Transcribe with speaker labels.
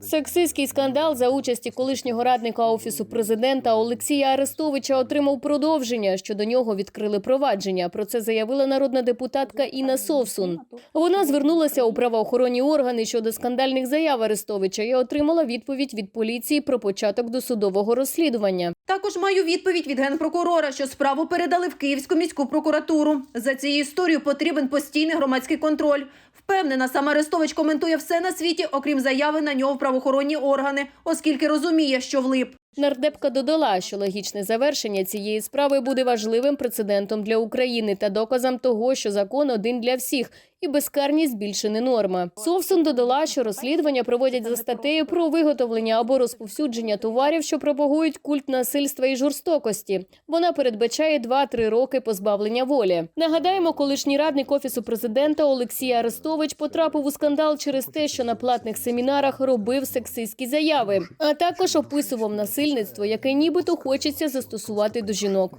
Speaker 1: Сексистський скандал за участі колишнього радника офісу президента Олексія Арестовича отримав продовження. Щодо нього відкрили провадження. Про це заявила народна депутатка Інна Совсун. Вона звернулася у правоохоронні органи щодо скандальних заяв Арестовича і отримала відповідь від поліції про початок досудового розслідування.
Speaker 2: Також маю відповідь від генпрокурора, що справу передали в Київську міську прокуратуру. За цією історією потрібен постійний громадський контроль. Впевнена, сам Арестович коментує все на світі, окрім заяви на нього в правоохоронні органи, оскільки розуміє, що влип.
Speaker 1: Нардепка додала, що логічне завершення цієї справи буде важливим прецедентом для України та доказом того, що закон один для всіх і безкарність більше не норма. Совсун додала, що розслідування проводять за статтею про виготовлення або розповсюдження товарів, що пропагують культ насильства і жорстокості. Вона передбачає 2-3 роки позбавлення волі. Нагадаємо, колишній радник офісу президента Олексій Арестович потрапив у скандал через те, що на платних семінарах робив сексистські заяви, а також описував насильництво, яке нібито хочеться застосувати до жінок.